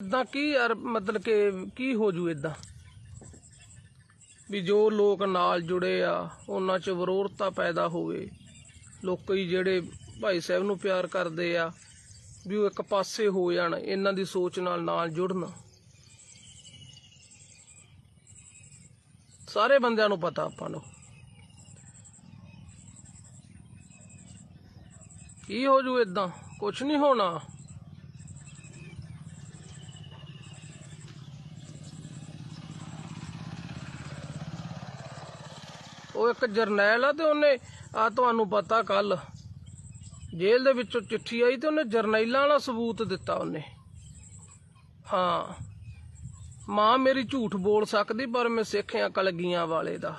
ਇਦਾਂ ਕੀ ਯਾਰ, ਮਤਲਬ ਕਿ ਕੀ ਹੋ ਜੂ ਇਦਾਂ ਵੀ ਜੋ ਲੋਕ ਨਾਲ ਜੁੜੇ ਆ, ਉਹਨਾਂ 'ਚ ਵਿਰੋਧਤਾ ਪੈਦਾ ਹੋਵੇ, ਲੋਕੀ ਜਿਹੜੇ ਭਾਈ ਸਾਹਿਬ ਨੂੰ ਪਿਆਰ ਕਰਦੇ ਆ, ਵੀ ਉਹ ਇੱਕ ਪਾਸੇ ਹੋ ਜਾਣ, ਇਹਨਾਂ ਦੀ ਸੋਚ ਨਾਲ ਨਾਲ ਜੁੜਨ। ਸਾਰੇ ਬੰਦਿਆਂ ਨੂੰ ਪਤਾ ਆਪਾਂ ਨੂੰ। ਕੀ ਹੋ ਜੂ ਇਦਾਂ ਕੁਝ ਨਹੀਂ ਹੋਣਾ। ਉਹ ਇੱਕ ਜਰਨੈਲ ਆ ਤੇ ਉਹਨੇ, ਆ ਤੁਹਾਨੂੰ ਪਤਾ ਕੱਲ ਜੇਲ੍ਹ ਦੇ ਵਿੱਚੋਂ ਚਿੱਠੀ ਆਈ ਤੇ ਉਹਨੇ ਜਰਨੈਲਾਂ ਵਾਲਾ ਸਬੂਤ ਦਿੱਤਾ ਉਹਨੇ। ਹਾਂ, ਮਾਂ ਮੇਰੀ ਝੂਠ ਬੋਲ ਸਕਦੀ, ਪਰ ਮੈਂ ਸਿੱਖਿਆ ਕਲਗੀਆਂ ਵਾਲੇ ਦਾ।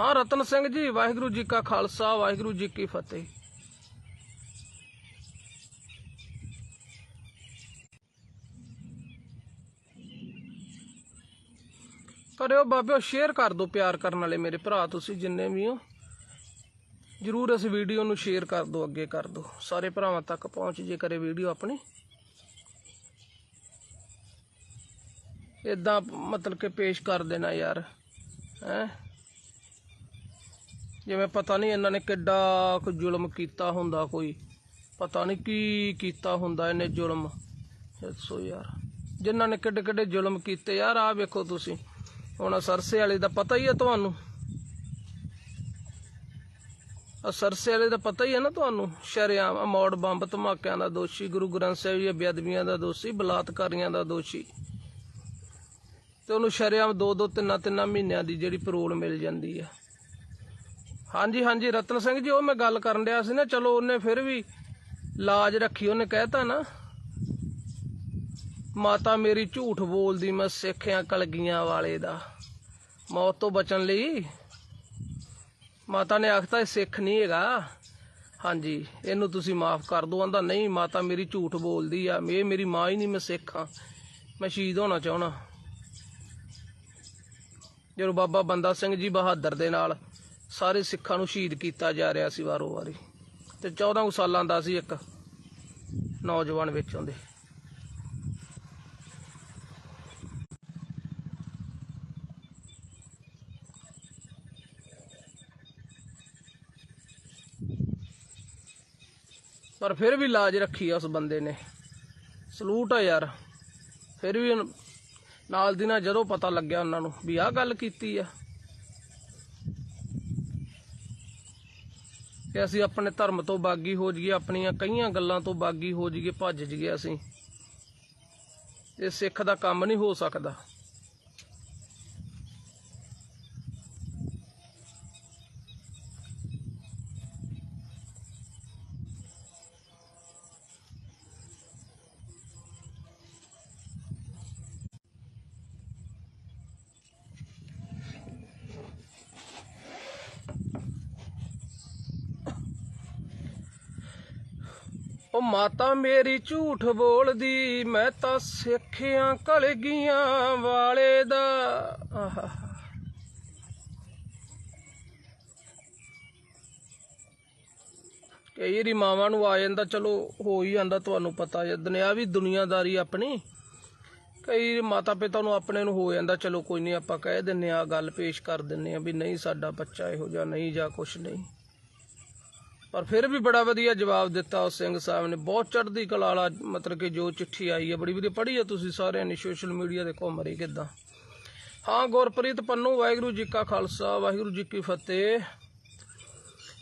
ਹਾਂ, ਰਤਨ ਸਿੰਘ ਜੀ, ਵਾਹਿਗੁਰੂ ਜੀ ਕਾ ਖਾਲਸਾ, ਵਾਹਿਗੁਰੂ ਜੀ ਕੀ ਫਤਿਹ। ਕਰਿਓ ਬਾਬਿਓ ਸ਼ੇਅਰ ਕਰ ਦਿਓ ਪਿਆਰ ਕਰਨ ਵਾਲੇ ਮੇਰੇ ਭਰਾ, ਤੁਸੀਂ ਜਿੰਨੇ ਵੀ ਹੋ। ਜਰੂਰ ਇਸ ਵੀਡੀਓ ਨੂੰ ਸ਼ੇਅਰ ਕਰ ਦਿਓ ਅੱਗੇ ਕਰ ਦਿਓ ਸਾਰੇ ਭਰਾਵਾਂ ਤੱਕ ਪਹੁੰਚ ਜੇ ਕਰੇ ਵੀਡੀਓ ਆਪਣੀ। ਇਦਾਂ ਮਤਲਬ ਕਿ ਪੇਸ਼ ਕਰ ਦੇਣਾ ਯਾਰ, ਹੈ। ਜਿਵੇਂ ਪਤਾ ਨਹੀਂ ਇਹਨਾਂ ਨੇ ਕਿੱਡਾ ਕੁ ਜ਼ੁਲਮ ਕੀਤਾ ਹੁੰਦਾ ਕੋਈ। ਪਤਾ ਨਹੀਂ ਕੀ ਕੀਤਾ ਹੁੰਦਾ ਇਹਨੇ ਜ਼ੁਲਮ। ਦੱਸੋ ਯਾਰ, ਜਿਨ੍ਹਾਂ ਨੇ ਕਿੱਡੇ ਕਿੱਡੇ ਜ਼ੁਲਮ ਕੀਤੇ। ਯਾਰ ਆਹ ਵੇਖੋ ਤੁਸੀਂ। ਹੁਣ ਸਰਸੇ ਵਾਲੇ ਦਾ ਪਤਾ ਹੀ ਹੈ ਤੁਹਾਨੂੰ। ਆ ਸਰਸੇ ਵਾਲੇ ਦਾ ਪਤਾ ਹੀ ਹੈ ਨਾ ਤੁਹਾਨੂੰ। ਸ਼ਰਿਆਮ ਅਮੌੜ ਬੰਬ ਧਮਾਕਿਆਂ ਦਾ ਦੋਸ਼ੀ, ਗੁਰੂ ਗ੍ਰੰਥ ਸਾਹਿਬ ਜੀ ਬੇਅਦਬੀਆਂ ਦਾ ਦੋਸ਼ੀ, ਬਲਾਤਕਾਰੀਆਂ ਦਾ ਦੋਸ਼ੀ। ਤੇ ਉਹਨੂੰ ਸ਼ਰਿਆਮ ਦੋ ਦੋ ਤਿੰਨਾਂ ਤਿੰਨਾਂ ਮਹੀਨਿਆਂ ਦੀ ਜਿਹੜੀ ਪਰੋਲ ਮਿਲ ਜਾਂਦੀ ਆ। ਹਾਂਜੀ ਹਾਂਜੀ, ਰਤਨ ਸਿੰਘ ਜੀ, ਉਹ ਮੈਂ ਗੱਲ ਕਰਨ ਡਿਆ ਸੀ ਨਾ, ਚਲੋ ਉਹਨੇ ਫਿਰ ਵੀ ਲਾਜ ਰੱਖੀ, ਉਹਨੇ ਕਹਿਤਾ ਨਾ, ਮਾਤਾ ਮੇਰੀ ਝੂਠ ਬੋਲਦੀ, ਮੈਂ ਸਿੱਖਿਆ ਕਲਗੀਆਂ ਵਾਲੇ ਦਾ। ਮੌਤ ਤੋਂ ਬਚਣ ਲਈ। ਮਾਤਾ ਨੇ ਆਖਤਾ ਇਹ ਸਿੱਖ ਨਹੀਂ ਹੈਗਾ। ਹਾਂਜੀ, ਇਹਨੂੰ ਤੁਸੀਂ ਮਾਫ ਕਰ ਦਿਓ। ਆਂਦਾ, ਨਹੀਂ, ਮਾਤਾ ਮੇਰੀ ਝੂਠ ਬੋਲਦੀ ਆ। ਇਹ ਮੇਰੀ ਮਾਂ ਹੀ ਨਹੀਂ, ਮੈਂ ਸਿੱਖ ਹਾਂ। ਮੈਂ ਸ਼ਹੀਦ ਹੋਣਾ ਚਾਹਣਾ ਜਦੋਂ ਬਾਬਾ ਬੰਦਾ ਸਿੰਘ ਜੀ ਬਹਾਦਰ ਦੇ ਨਾਲ ਸਾਰੇ ਸਿੱਖਾਂ ਨੂੰ ਸ਼ਹੀਦ ਕੀਤਾ ਜਾ ਰਿਹਾ ਸੀ ਵਾਰੋ ਵਾਰੀ, ਤੇ 14 ਕੁ ਸਾਲਾਂ ਦਾ ਸੀ ਇੱਕ ਨੌਜਵਾਨ ਵਿੱਚ ਆਉਂਦੇ। ਪਰ ਫਿਰ ਵੀ ਲਾਜ ਰੱਖੀ ਆ ਉਸ ਬੰਦੇ ਨੇ। ਸਲੂਟ ਆ ਯਾਰ। ਫਿਰ ਵੀ ਨਾਲ ਦੀ ਨਾਲ ਜਦੋਂ ਪਤਾ ਲੱਗਿਆ ਉਹਨਾਂ ਨੂੰ ਵੀ ਆਹ ਗੱਲ ਕੀਤੀ ਆ। ਕਿ ਅਸੀਂ ਆਪਣੇ ਧਰਮ ਤੋਂ ਬਾਗੀ ਹੋ ਜਾਈਏ, ਆਪਣੀਆਂ ਕਈਆਂ ਗੱਲਾਂ ਤੋਂ ਬਾਗੀ ਹੋ ਜਾਈਏ, ਭੱਜ ਜਾਈਏ ਅਸੀਂ। ਇਹ ਸਿੱਖ ਦਾ ਕੰਮ ਨਹੀਂ ਹੋ ਸਕਦਾ। ਉਹ ਮਾਤਾ ਮੇਰੀ ਝੂਠ ਬੋਲਦੀ, ਮੈਂ ਤਾਂ ਸਿੱਖਿਆ ਕਲਗੀਆਂ ਵਾਲੇ ਦਾ। ਆਹਾ ਕਈ ਵਾਰੀ ਮਾਵਾਂ ਨੂੰ ਆ ਜਾਂਦਾ, ਚਲੋ ਹੋ ਹੀ ਜਾਂਦਾ, ਤੁਹਾਨੂੰ ਪਤਾ ਹੈ ਦੁਨਿਆ ਵੀ ਦੁਨੀਆਦਾਰੀ ਆਪਣੀ। ਕਈ ਮਾਤਾ ਪਿਤਾ ਨੂੰ ਆਪਣੇ ਨੂੰ ਹੋ ਜਾਂਦਾ, ਚਲੋ ਕੋਈ ਨਹੀਂ, ਆਪਾਂ ਕਹਿ ਦਿੰਨੇ ਆ ਗੱਲ ਪੇਸ਼ ਕਰ ਦਿੰਨੇ ਆ ਵੀ ਨਹੀਂ, ਸਾਡਾ ਬੱਚਾ ਇਹੋ ਜਿਹਾ ਨਹੀਂ ਜਾਂ ਕੁਛ ਨਹੀਂ। ਪਰ ਫਿਰ ਵੀ ਬੜਾ ਵਧੀਆ ਜਵਾਬ ਦਿੱਤਾ ਉਸ ਸਿੰਘ ਸਾਹਿਬ ਨੇ। ਬਹੁਤ ਚੜ੍ਹਦੀ ਕਲਾ ਵਾਲਾ ਮਤਲਬ ਕਿ ਜੋ ਚਿੱਠੀ ਆਈ ਹੈ, ਬੜੀ ਵਧੀਆ ਪੜ੍ਹੀ ਹੈ ਤੁਸੀਂ ਸਾਰਿਆਂ ਨੇ ਸੋਸ਼ਲ ਮੀਡੀਆ ਤੇ ਘੁੰਮ ਰਹੀ ਕਿਦਾਂ। ਹਾਂ, ਗੁਰਪ੍ਰੀਤ ਪੰਨੂ, ਵਾਹਿਗੁਰੂ ਜੀ ਕਾ ਖਾਲਸਾ, ਵਾਹਿਗੁਰੂ ਜੀ ਕੀ ਫਤਿਹ।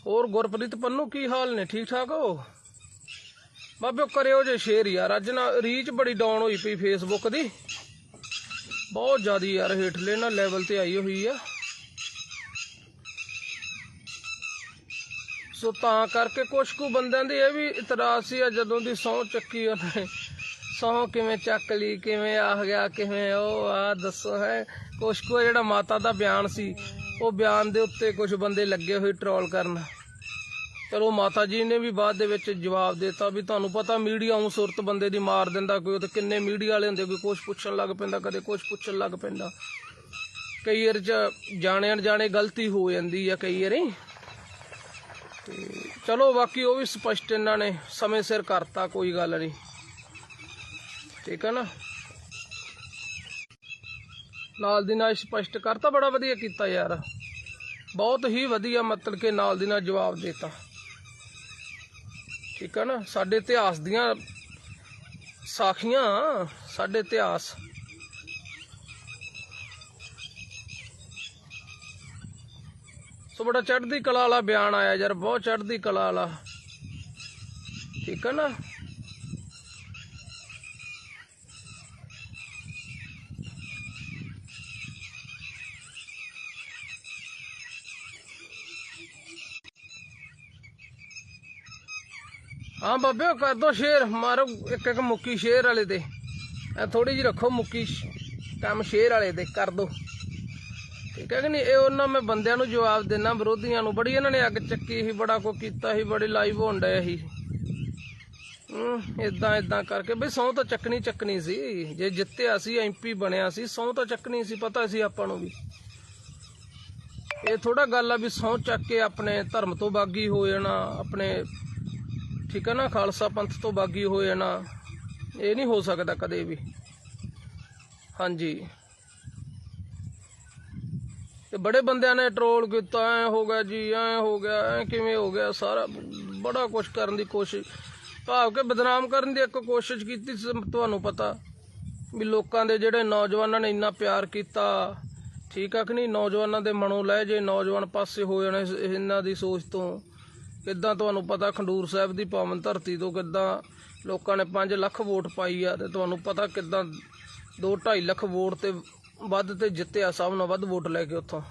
ਹੋਰ ਗੁਰਪ੍ਰੀਤ ਪੰਨੂ, ਕੀ ਹਾਲ ਨੇ? ਠੀਕ ਠਾਕ ਹੋ? ਬਾਬਿਓ ਕਰਿਓ ਜੇ ਸ਼ੇਅਰ ਯਾਰ। ਅੱਜ ਨਾ ਰੀਚ ਬੜੀ ਡਾਊਨ ਹੋਈ ਪਈ ਫੇਸਬੁੱਕ ਦੀ। ਬਹੁਤ ਜ਼ਿਆਦਾ ਯਾਰ, ਹੇਠਲੇ ਨਾ ਲੈਵਲ ਤੇ ਆਈ ਹੋਈ ਆ। ਸੋ ਤਾਂ ਕਰਕੇ ਕੁਛ ਕੁ ਬੰਦਿਆਂ ਦੀ ਇਹ ਵੀ ਇਤਰਾਜ਼ ਸੀ ਜਦੋਂ ਦੀ ਸਹੁੰ ਚੱਕੀ ਉਹਨੇ। ਸਹੁੰ ਕਿਵੇਂ ਚੱਕ ਲਈ, ਕਿਵੇਂ ਆ ਗਿਆ, ਕਿਵੇਂ ਉਹ ਆ ਦੱਸੋ ਹੈ। ਕੁਛ ਕੁ ਜਿਹੜਾ ਮਾਤਾ ਦਾ ਬਿਆਨ ਸੀ, ਉਹ ਬਿਆਨ ਦੇ ਉੱਤੇ ਕੁਝ ਬੰਦੇ ਲੱਗੇ ਹੋਏ ਟਰੋਲ ਕਰਨ। ਚਲੋ ਮਾਤਾ ਜੀ ਨੇ ਵੀ ਬਾਅਦ ਦੇ ਵਿੱਚ ਜਵਾਬ ਦਿੱਤਾ ਵੀ ਤੁਹਾਨੂੰ ਪਤਾ ਮੀਡੀਆ ਉਹ ਸੁਰਤ ਬੰਦੇ ਦੀ ਮਾਰ ਦਿੰਦਾ ਕੋਈ, ਉਹ ਤੇ ਕਿੰਨੇ ਮੀਡੀਆ ਵਾਲੇ ਹੁੰਦੇ, ਕੋਈ ਕੁਛ ਪੁੱਛਣ ਲੱਗ ਪੈਂਦਾ, ਕਦੇ ਕੁਛ ਪੁੱਛਣ ਲੱਗ ਪੈਂਦਾ। ਕਈ ਵਾਰ ਚ ਜਾਣੇ ਅਣਜਾਣੇ ਗਲਤੀ ਹੋ ਜਾਂਦੀ ਆ, ਕਈ ਵਾਰੀ। ਤੇ ਚਲੋ ਬਾਕੀ ਉਹ ਵੀ ਸਪਸ਼ਟ ਇਹਨਾਂ ਨੇ, ਸਮੇਂ ਸਿਰ ਕਰਤਾ, ਕੋਈ ਗੱਲ ਨਹੀਂ। ਠੀਕ ਹੈ ਨਾ? ਨਾਲ ਦੀ ਨਾਲ ਸਪਸ਼ਟ ਕਰਤਾ, ਬੜਾ ਵਧੀਆ ਕੀਤਾ ਯਾਰ। ਬਹੁਤ ਹੀ ਵਧੀਆ ਮਤਲਬ ਕਿ ਨਾਲ ਦੀ ਨਾਲ ਜਵਾਬ ਦਿੱਤਾ। ਠੀਕ ਹੈ ਨਾ? ਸਾਡੇ ਇਤਿਹਾਸ ਦੀਆਂ ਸਾਖੀਆਂ, ਸਾਡੇ ਇਤਿਹਾਸ। ਸੋ ਬੜਾ ਚੜ੍ਹਦੀ ਕਲਾ ਵਾਲਾ ਬਿਆਨ ਆਇਆ ਯਾਰ, ਬਹੁਤ ਚੜ੍ਹਦੀ ਕਲਾ ਵਾਲਾ। ਠੀਕ ਹੈ ਨਾ? ਹਾਂ ਬਾਬੇ ਉਹ ਕਰ ਦੋ ਸ਼ੇਰ, ਮਾਰੋ ਇੱਕ ਇੱਕ ਮੁੱਕੀ ਸ਼ੇਰ ਵਾਲੇ ਤੇ ਐ ਥੋੜੀ ਜਿਹੀ ਰੱਖੋ ਮੁੱਕੀ ਕੰਮ ਸ਼ੇਰ ਵਾਲੇ ਦੇ, ਕਰ ਦੋ। ਠੀਕ ਹੈ ਕਿ ਨਹੀਂ, ਇਹ ਉਹਨਾਂ ਮੈਂ ਬੰਦਿਆਂ ਨੂੰ ਜਵਾਬ ਦੇਣਾ ਵਿਰੋਧੀਆਂ ਨੂੰ। ਬੜੀ ਇਹਨਾਂ ਨੇ ਅੱਗ ਚੱਕੀ ਸੀ, ਬੜਾ ਕੋ ਕੀਤਾ ਸੀ, ਬੜੇ ਲਾਈਵ ਹੋਣ ਡਏ ਸੀ। ਹੂੰ ਇਦਾਂ ਇਦਾਂ ਕਰਕੇ। ਬਈ ਸੌ ਤਾਂ ਚੱਕਣੀ ਚੱਕਣੀ ਸੀ। ਜੇ ਜਿੱਤਿਆ ਸੀ ਐਮਪੀ ਬਣਿਆ ਸੀ ਸੌ ਤਾਂ ਚੱਕਣੀ ਸੀ, ਪਤਾ ਸੀ ਆਪਾਂ ਨੂੰ ਵੀ। ਇਹ ਥੋੜਾ ਗੱਲ ਆ ਵੀ ਸੌ ਚੱਕ ਕੇ ਆਪਣੇ ਧਰਮ ਤੋਂ ਬਾਗੀ ਹੋ ਜਾਣਾ, ਆਪਣੇ ਠੀਕ ਹੈ ਨਾ, ਖਾਲਸਾ ਪੰਥ ਤੋਂ ਬਾਗੀ ਹੋ ਜਾਣਾ। ਇਹ ਨਹੀਂ ਹੋ ਸਕਦਾ ਕਦੇ ਵੀ। ਹਾਂਜੀ। ਤੇ ਬੜੇ ਬੰਦਿਆਂ ਨੇ ਟਰੋਲ ਕੀਤਾ ਐ ਹੋ ਗਿਆ ਜੀ ਐ ਹੋ ਗਿਆ ਐ ਕਿਵੇਂ ਹੋ ਗਿਆ ਸਾਰਾ ਬੜਾ ਕੁਝ ਕਰਨ ਦੀ ਕੋਸ਼ਿਸ਼। ਭਾਵ ਕਿ ਬਦਨਾਮ ਕਰਨ ਦੀ ਇੱਕ ਕੋਸ਼ਿਸ਼ ਕੀਤੀ ਸੀ, ਤੁਹਾਨੂੰ ਪਤਾ ਵੀ ਲੋਕਾਂ ਦੇ ਜਿਹੜੇ ਨੌਜਵਾਨਾਂ ਨੇ ਇੰਨਾ ਪਿਆਰ ਕੀਤਾ ਠੀਕ ਆ ਕਿ ਨਹੀਂ? ਨੌਜਵਾਨਾਂ ਦੇ ਮਨੋਂ ਲੈ ਜੇ ਨੌਜਵਾਨ ਪਾਸੇ ਹੋ ਜਾਣੇ ਇਹਨਾਂ ਦੀ ਸੋਚ ਤੋਂ। ਕਿੱਦਾਂ ਤੁਹਾਨੂੰ ਪਤਾ ਖੰਡੂਰ ਸਾਹਿਬ ਦੀ ਪਾਵਨ ਧਰਤੀ ਤੋਂ ਕਿੱਦਾਂ ਲੋਕਾਂ ਨੇ 5 ਲੱਖ ਵੋਟ ਪਾਈ ਆ ਤੇ ਤੁਹਾਨੂੰ ਪਤਾ ਕਿੱਦਾਂ 2.5 ਲੱਖ ਵੋਟ ਤੇ ਵੱਧ ਤੇ ਜਿੱਤਿਆ ਸਭ ਨਾਲ ਵੱਧ ਵੋਟ ਲੈ ਕੇ ਉੱਥੋਂ।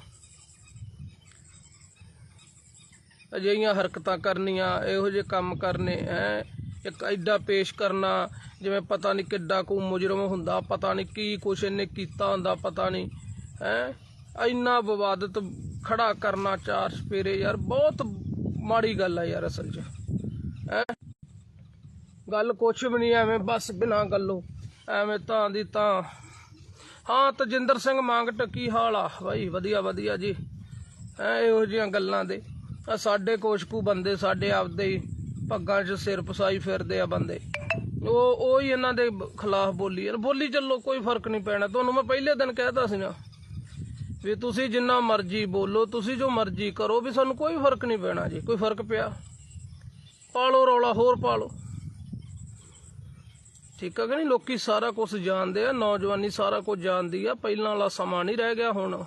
ਅਜਿਹੀਆਂ ਹਰਕਤਾਂ ਕਰਨੀਆਂ, ਇਹੋ ਜਿਹੇ ਕੰਮ ਕਰਨੇ, ਹੈ। ਇੱਕ ਐਡਾ ਪੇਸ਼ ਕਰਨਾ, ਜਿਵੇਂ ਪਤਾ ਨਹੀਂ ਕਿੱਡਾ ਕੋ ਮੁਜਰਮ ਹੁੰਦਾ, ਪਤਾ ਨਹੀਂ ਕੀ ਕੁਛ ਇਹਨੇ ਕੀਤਾ ਹੁੰਦਾ, ਪਤਾ ਨਹੀਂ, ਹੈ। ਇੰਨਾ ਵਿਵਾਦਤ ਖੜਾ ਕਰਨਾ ਚਾਰ ਸਪੇਰੇ ਯਾਰ, ਬਹੁਤ ਮਾੜੀ ਗੱਲ ਆ ਯਾਰ ਅਸਲ 'ਚ, ਹੈ। ਗੱਲ ਕੁਛ ਵੀ ਨਹੀਂ, ਐਵੇਂ ਬਸ ਬਿਨਾਂ ਗੱਲੋਂ, ਐਵੇਂ ਤਾਂ ਦੀ ਤਾਂ ਹਾਂ, ਤਜਿੰਦਰ ਸਿੰਘ ਮੰਗਟ, ਕੀ ਹਾਲ ਆ? ਬਾਈ, ਵਧੀਆ ਵਧੀਆ ਜੀ। ਐ ਇਹੋ ਜਿਹੀਆਂ ਗੱਲਾਂ ਦੇ। ਆ ਸਾਡੇ ਕੋਸ਼ਕੂ ਬੰਦੇ, ਸਾਡੇ ਆਪਦੇ ਹੀ ਪੱਗਾਂ 'ਚ ਸਿਰ ਪਸਾਈ ਫਿਰਦੇ ਆ ਬੰਦੇ। ਉਹ ਉਹ ਹੀ ਇਹਨਾਂ ਦੇ ਖਿਲਾਫ ਬੋਲੀ ਯਾਰ ਬੋਲੀ ਚੱਲੋ, ਕੋਈ ਫ਼ਰਕ ਨਹੀਂ ਪੈਣਾ। ਤੁਹਾਨੂੰ ਮੈਂ ਪਹਿਲੇ ਦਿਨ ਕਹਿਤਾ ਸੀ ਨਾ ਵੀ ਤੁਸੀਂ ਜਿੰਨਾ ਮਰਜ਼ੀ ਬੋਲੋ, ਤੁਸੀਂ ਜੋ ਮਰਜ਼ੀ ਕਰੋ, ਵੀ ਸਾਨੂੰ ਕੋਈ ਫ਼ਰਕ ਨਹੀਂ ਪੈਣਾ ਜੀ। ਕੋਈ ਫ਼ਰਕ ਪਿਆ? ਪਾਲੋ ਰੌਲਾ, ਹੋਰ ਪਾਲੋ। ਠੀਕ ਆ ਕਿ ਨਹੀਂ? ਲੋਕੀ ਸਾਰਾ ਕੁਝ ਜਾਣਦੇ ਆ, ਨੌਜਵਾਨੀ ਸਾਰਾ ਕੁਝ ਜਾਣਦੀ ਆ, ਪਹਿਲਾਂ ਵਾਲਾ ਸਮਾਂ ਨਹੀਂ ਰਹਿ ਗਿਆ ਹੁਣ।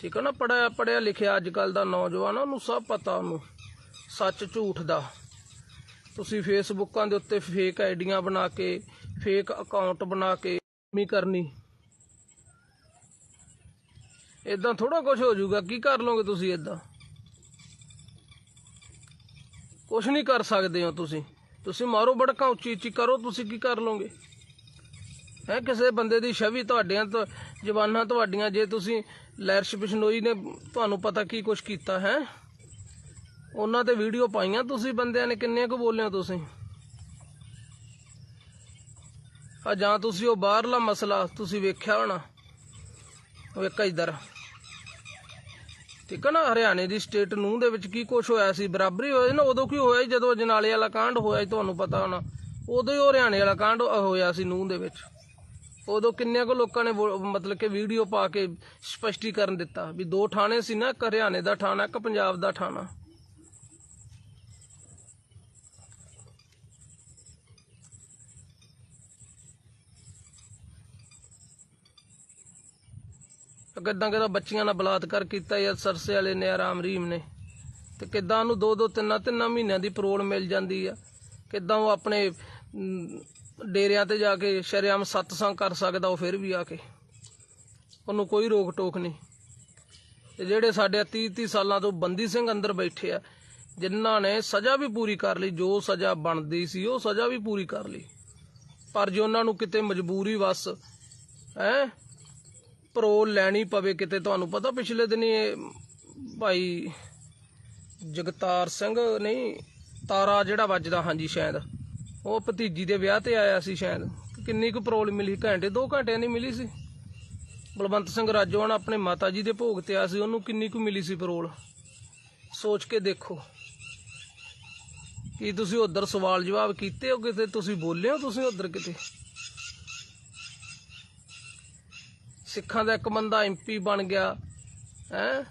ਠੀਕ ਆ ਨਾ? ਪੜਿਆ ਪੜਿਆ ਲਿਖਿਆ ਅੱਜ ਕੱਲ ਦਾ ਨੌਜਵਾਨ ਉਹਨੂੰ ਸਭ ਪਤਾ ਉਹਨੂੰ। ਸੱਚ ਝੂਠ ਦਾ। ਤੁਸੀਂ ਫੇਸਬੁੱਕਾਂ ਦੇ ਉੱਤੇ ਫੇਕ ਆਈਡੀਆਂ ਬਣਾ ਕੇ ਫੇਕ ਅਕਾਊਂਟ ਬਣਾ ਕੇ ਮੀ ਕਰਨੀ। ਇਦਾਂ ਥੋੜਾ ਕੁਝ ਹੋ ਜਾਊਗਾ। ਕੀ ਕਰ ਲਓਗੇ ਤੁਸੀਂ ਇਦਾਂ ਕੁਝ ਨਹੀਂ ਕਰ ਸਕਦੇ ਹੋ ਤੁਸੀਂ। ਤੁਸੀਂ ਮਾਰੋ ਬੜਕਾਂ ਉੱਚੀ ਉੱਚੀ, ਕਰੋ, ਤੁਸੀਂ ਕੀ ਕਰ ਲਓਗੇ? ਹੈ, ਕਿਸੇ ਬੰਦੇ ਦੀ ਛਵੀ ਤੁਹਾਡਿਆਂ ਤੋਂ ਜ਼ਬਾਨਾਂ ਤੁਹਾਡੀਆਂ, ਜੇ ਤੁਸੀਂ ਲੈਰਸ਼ ਬਿਸ਼ਨੋਈ ਨੇ ਤੁਹਾਨੂੰ ਪਤਾ ਕੀ ਕੁਝ ਕੀਤਾ, ਹੈ? ਉਹਨਾਂ ਤੇ ਵੀਡੀਓ ਪਾਈਆਂ ਤੁਸੀਂ ਬੰਦਿਆਂ ਨੇ ਕਿੰਨੇ ਕੁ ਬੋਲਿਆ ਤੁਸੀਂ? ਆ ਜਾਂ ਤੁਸੀਂ ਉਹ ਬਾਹਰਲਾ ਮਸਲਾ ਤੁਸੀਂ ਵੇਖਿਆ ਹੋਣਾ? ਵੇਖਾ ਇੱਕ ਇਧਰ। ਠੀਕ ਹੈ ਨਾ, ਹਰਿਆਣੇ ਦੀ ਸਟੇਟ ਨੂੰ ਦੇ ਵਿੱਚ ਕੀ ਕੁਝ ਹੋਇਆ ਸੀ? ਬਰਾਬਰੀ ਹੋਈ ਨਾ, ਉਦੋਂ ਕੀ ਹੋਇਆ ਸੀ? ਜਦੋਂ ਜਨਾਲੇ ਵਾਲਾ ਕਾਂਡ ਹੋਇਆ ਸੀ, ਤੁਹਾਨੂੰ ਪਤਾ ਹੋਣਾ। ਉਦੋਂ ਹੀ ਉਹ ਹਰਿਆਣੇ ਵਾਲਾ ਕਾਂਡ ਹੋਇਆ ਸੀ ਨੂੰ ਦੇ ਵਿੱਚ। ਉਦੋਂ ਕਿੰਨੇ ਕੁ ਲੋਕਾਂ ਨੇ ਮਤਲਬ ਕਿ ਵੀਡੀਓ ਪਾ ਕੇ ਸਪਸ਼ਟੀਕਰਨ ਦਿੱਤਾ ਵੀ ਦੋ ਥਾਣੇ ਸੀ ਨਾ, ਇੱਕ ਹਰਿਆਣੇ ਦਾ ਥਾਣਾ, ਇੱਕ ਪੰਜਾਬ ਦਾ ਥਾਣਾ। ਕਿੱਦਾਂ ਕਿੱਦਾਂ ਬੱਚੀਆਂ ਨਾਲ ਬਲਾਤਕਾਰ ਕੀਤਾ ਜਾਂ ਸਰਸੇ ਵਾਲੇ ਨੇ, ਆਰਾਮ ਰੀਮ ਨੇ। ਤੇ ਕਿੱਦਾਂ ਉਹਨੂੰ ਦੋ ਦੋ ਤਿੰਨਾਂ ਤਿੰਨਾਂ ਮਹੀਨਿਆਂ ਦੀ ਪਰੋਲ ਮਿਲ ਜਾਂਦੀ ਆ। ਕਿੱਦਾਂ ਉਹ ਆਪਣੇ ਡੇਰਿਆਂ ਤੇ ਜਾ ਕੇ ਸ਼ਰੇਆਮ ਸਤਸੰਗ ਕਰ ਸਕਦਾ ਉਹ ਫਿਰ ਵੀ ਆ ਕੇ। ਉਹਨੂੰ ਕੋਈ ਰੋਕ ਟੋਕ ਨਹੀਂ। ਤੇ ਜਿਹੜੇ ਸਾਡੇ 30 30 ਸਾਲਾਂ ਤੋਂ ਬੰਦੀ ਸਿੰਘ ਅੰਦਰ ਬੈਠੇ ਆ, ਜਿਨ੍ਹਾਂ ਨੇ ਸਜ਼ਾ ਵੀ ਪੂਰੀ ਕਰ ਲਈ, ਜੋ ਸਜ਼ਾ ਬਣਦੀ ਸੀ, ਉਹ ਸਜ਼ਾ ਵੀ ਪੂਰੀ ਕਰ ਲਈ। ਪਰ ਜੇ ਉਹਨਾਂ ਨੂੰ ਕਿਤੇ ਮਜਬੂਰੀ ਵਸ, ਹੈ? ਪਰੋਲ ਲੈਣੀ ਪਵੇ ਕਿਤੇ, ਤੁਹਾਨੂੰ ਪਤਾ ਪਿਛਲੇ ਦਿਨੀ ਭਾਈ ਜਗਤਾਰ ਸਿੰਘ, ਨਹੀਂ, ਤਾਰਾ ਜਿਹੜਾ ਵੱਜਦਾ, ਹਾਂਜੀ, ਸ਼ਾਇਦ। ਉਹ ਭਤੀਜੀ ਦੇ ਵਿਆਹ ਤੇ ਆਇਆ ਸੀ ਸ਼ਾਇਦ। ਕਿੰਨੀ ਕੁ ਪਰੋਲ ਮਿਲੀ? ਘੰਟੇ 2 ਘੰਟਿਆਂ ਨਹੀਂ ਮਿਲੀ ਸੀ। ਬਲਵੰਤ ਸਿੰਘ ਰਾਜੋਆਣ ਆਪਣੇ ਮਾਤਾ ਜੀ ਦੇ ਭੋਗ ਤੇ ਆਇਆ ਸੀ, ਉਹਨੂੰ ਕਿੰਨੀ ਕੁ ਮਿਲੀ ਸੀ ਪਰੋਲ ਸੋਚ ਕੇ ਦੇਖੋ। ਕੀ ਤੁਸੀਂ ਉਧਰ ਸਵਾਲ ਜਵਾਬ ਕੀਤੇ ਹੋ ਕਿਤੇ? ਤੁਸੀਂ ਬੋਲੇ ਹੋ ਤੁਸੀਂ ਉਧਰ ਕਿਤੇ? ਸਿੱਖਾਂ ਦਾ ਇੱਕ ਬੰਦਾ ਐਮਪੀ ਬਣ ਗਿਆ, ਹੈ?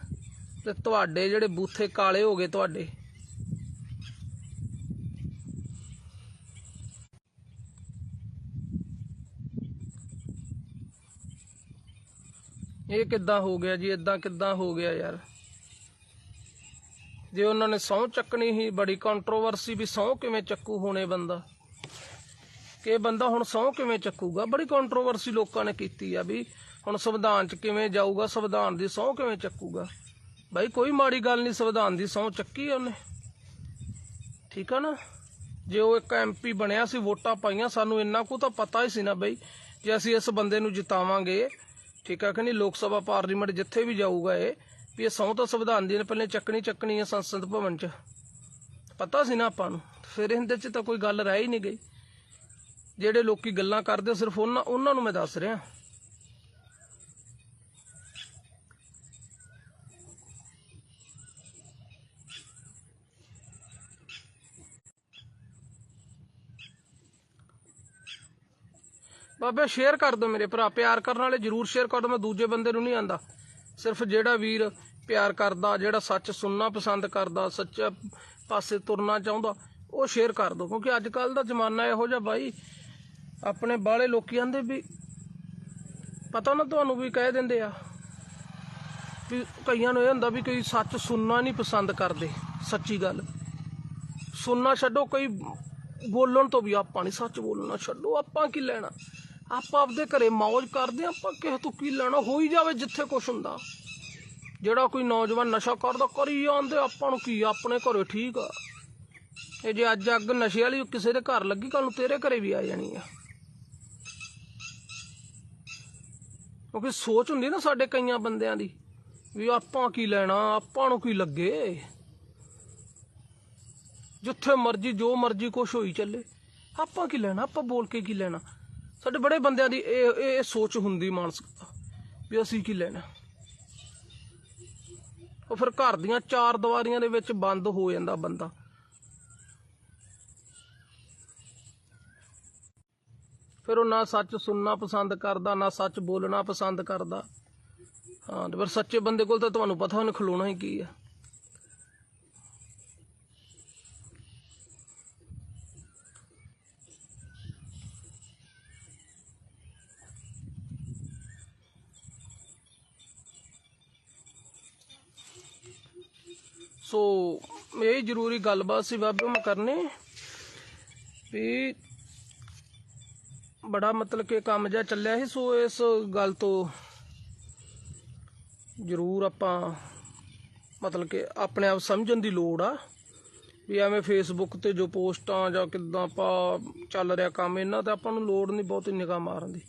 ਤੇ ਤੁਹਾਡੇ ਜਿਹੜੇ ਬੂਥੇ ਕਾਲੇ ਹੋ ਗਏ ਤੁਹਾਡੇ। ਇਹ ਕਿੱਦਾਂ ਹੋ ਗਿਆ ਜੀ? ਇਦਾਂ ਕਿੱਦਾਂ ਹੋ ਗਿਆ ਯਾਰ? ਜੇ ਉਹਨਾਂ ਨੇ ਸਹੁੰ ਚੱਕਣੀ ਹੀ ਬੜੀ ਕੰਟਰੋਵਰਸੀ ਵੀ ਸਹੁੰ ਕਿਵੇਂ ਚੱਕੂ ਹੋਣੇ ਬੰਦਾ? ਕਿ ਬੰਦਾ ਹੁਣ ਸਹੁੰ ਕਿਵੇਂ ਚੱਕੂਗਾ? ਬੜੀ ਕੰਟਰੋਵਰਸੀ ਲੋਕਾਂ ਨੇ ਕੀਤੀ ਆ ਵੀ ਹੁਣ ਸੰਵਿਧਾਨ 'ਚ ਕਿਵੇਂ ਜਾਊਗਾ? ਸੰਵਿਧਾਨ ਦੀ ਸਹੁੰ ਕਿਵੇਂ ਚੱਕੂਗਾ? ਬਾਈ, ਕੋਈ ਮਾੜੀ ਗੱਲ ਨਹੀਂ, ਸੰਵਿਧਾਨ ਦੀ ਸਹੁੰ ਚੱਕੀ ਉਹਨੇ। ਠੀਕ ਆ ਨਾ? ਜੇ ਉਹ ਇੱਕ ਐਮਪੀ ਬਣਿਆ ਸੀ, ਵੋਟਾਂ ਪਾਈਆਂ, ਸਾਨੂੰ ਇੰਨਾ ਕੁ ਤਾਂ ਪਤਾ ਹੀ ਸੀ ਨਾ ਬਈ, ਜੇ ਅਸੀਂ ਇਸ ਬੰਦੇ ਨੂੰ ਜਿਤਾਵਾਂਗੇ, ਠੀਕ ਆ ਕਿ ਨਹੀਂ? ਲੋਕ ਸਭਾ ਪਾਰਲੀਮੈਂਟ ਜਿੱਥੇ ਵੀ ਜਾਊਗਾ ਇਹ, ਵੀ ਇਹ ਸਹੁੰ ਤਾਂ ਸੰਵਿਧਾਨ ਦੀ ਨੇ, ਪਹਿਲੇ ਚੱਕਣੀ ਚੱਕਣੀ ਹੈ ਸੰਸਦ ਭਵਨ 'ਚ। ਪਤਾ ਸੀ ਨਾ ਆਪਾਂ ਨੂੰ, ਫਿਰ ਇਹਦੇ 'ਚ ਤਾਂ ਕੋਈ ਗੱਲ ਰਹਿ ਹੀ ਨਹੀਂ ਗਈ। ਜਿਹੜੇ ਲੋਕੀ ਗੱਲਾਂ ਕਰਦੇ ਸਿਰਫ ਉਹਨਾਂ ਉਹਨਾਂ ਨੂੰ ਮੈਂ ਦੱਸ ਰਿਹਾ। ਬਾਬਾ ਸ਼ੇਅਰ ਕਰ ਦਿਓ ਮੇਰੇ ਭਰਾ। ਪਿਆਰ ਕਰਨ ਵਾਲੇ ਜਰੂਰ ਸ਼ੇਅਰ ਕਰ ਦਿਓ, ਮੈਂ ਦੂਜੇ ਬੰਦੇ ਨੂੰ ਨਹੀਂ ਆਂਦਾ। ਸਿਰਫ ਜਿਹੜਾ ਵੀਰ ਪਿਆਰ ਕਰਦਾ, ਜਿਹੜਾ ਸੱਚ ਸੁਣਨਾ ਪਸੰਦ ਕਰਦਾ, ਸੱਚਾ ਪਾਸੇ ਤੁਰਨਾ ਚਾਹੁੰਦਾ, ਉਹ ਸ਼ੇਅਰ ਕਰ ਦਿਓ। ਕਿਉਂਕਿ ਅੱਜ ਕੱਲ ਦਾ ਜ਼ਮਾਨਾ ਇਹੋ ਜਿਹਾ ਬਾਈ, ਆਪਣੇ ਬਾਹਲੇ ਲੋਕੀ ਆਂਦੇ ਵੀ ਪਤਾ ਨਾ ਤੁਹਾਨੂੰ ਵੀ ਕਹਿ ਦਿੰਦੇ ਆ ਵੀ ਕਈਆਂ ਨੂੰ ਇਹ ਹੁੰਦਾ ਵੀ ਕੋਈ ਸੱਚ ਸੁਣਨਾ ਨਹੀਂ ਪਸੰਦ ਕਰਦੇ, ਸੱਚੀ ਗੱਲ। ਸੁਣਨਾ ਛੱਡੋ, ਕੋਈ ਬੋਲਣ ਤੋਂ ਵੀ ਆਪਾਂ ਨਹੀਂ ਸੱਚ ਬੋਲਣਾ ਛੱਡੋ, ਆਪਾਂ ਕੀ ਲੈਣਾ? ਆਪਾਂ ਆਪਦੇ ਘਰੇ ਮौज ਕਰਦੇ ਹਾਂ, ਆਪਾਂ ਕਿਸੇ ਤੋਂ ਕੀ ਲੈਣਾ ਹੋ ਹੀ ਜਾਵੇ ਜਿੱਥੇ ਕੁਛ ਹੁੰਦਾ। ਜਿਹੜਾ ਕੋਈ ਨੌਜਵਾਨ ਨਸ਼ਾ ਕਰਦਾ ਕਰੀ ਜਾਂਦੇ ਆਪਾਂ ਨੂੰ ਕੀ ਆਪਣੇ ਘਰੇ ਠੀਕ ਆ। ਇਹ ਜੇ ਅੱਜ ਅੱਗ ਨਸ਼ੇ ਵਾਲੀ ਕਿਸੇ ਦੇ ਘਰ ਲੱਗੀ ਕੱਲ ਨੂੰ ਤੇਰੇ ਘਰੇ ਵੀ ਆ ਜਾਣੀ ਆ। ਕਿਉਂਕਿ ਸੋਚ ਹੁੰਦੀ ਨਾ ਸਾਡੇ ਕਈਆਂ ਬੰਦਿਆਂ ਦੀ ਵੀ ਆਪਾਂ ਕੀ ਲੈਣਾ ਆਪਾਂ ਨੂੰ ਕੀ ਲੱਗੇ। ਜਿੱਥੇ ਮਰਜ਼ੀ ਜੋ ਮਰਜ਼ੀ ਕੁਛ ਹੋਈ ਚੱਲੇ। ਆਪਾਂ ਕੀ ਲੈਣਾ ਆਪਾਂ ਬੋਲ ਕੇ ਕੀ ਲੈਣਾ। ਸਾਡੇ ਬੜੇ ਬੰਦਿਆਂ ਦੀ ਇਹ ਇਹ ਸੋਚ ਹੁੰਦੀ ਮਾਨਸਿਕਤਾ ਵੀ ਅਸੀਂ ਕੀ ਲੈਣਾ। ਉਹ ਫਿਰ ਘਰ ਦੀਆਂ ਚਾਰ ਦੀਵਾਰੀਆਂ ਦੇ ਵਿੱਚ ਬੰਦ ਹੋ ਜਾਂਦਾ ਬੰਦਾ। ਫਿਰ ਉਹ ਨਾ ਸੱਚ ਸੁਣਨਾ ਪਸੰਦ ਕਰਦਾ, ਨਾ ਸੱਚ ਬੋਲਣਾ ਪਸੰਦ ਕਰਦਾ। ਹਾਂ, ਤੇ ਫਿਰ ਸੱਚੇ ਬੰਦੇ ਕੋਲ ਤਾਂ ਤੁਹਾਨੂੰ ਪਤਾ ਉਹਨੇ ਖਲੋਣਾ ਹੀ ਕੀ ਆ। ਸੋ ਇਹ ਜ਼ਰੂਰੀ ਗੱਲਬਾਤ ਸੀ ਬਾਬੇ, ਮੈਂ ਕਰਨੀ। ਵੀ ਬੜਾ ਮਤਲਬ ਕਿ ਕੰਮ ਜਿਹਾ ਚੱਲਿਆ ਸੀ, ਸੋ ਇਸ ਗੱਲ ਤੋਂ ਜ਼ਰੂਰ ਆਪਾਂ ਮਤਲਬ ਕਿ ਆਪਣੇ ਆਪ ਸਮਝਣ ਦੀ ਲੋੜ ਆ। ਵੀ ਐਵੇਂ ਫੇਸਬੁੱਕ ਤੇ ਜੋ ਪੋਸਟਾਂ ਜਾਂ ਕਿਦਾਂ ਆਪਾਂ ਚੱਲ ਰਿਹਾ ਕੰਮ, ਇਹਨਾਂ ਤੇ ਆਪਾਂ ਨੂੰ ਲੋੜ ਨਹੀਂ ਬਹੁਤੀ ਨਿਗਾਹ ਮਾਰਨ ਦੀ।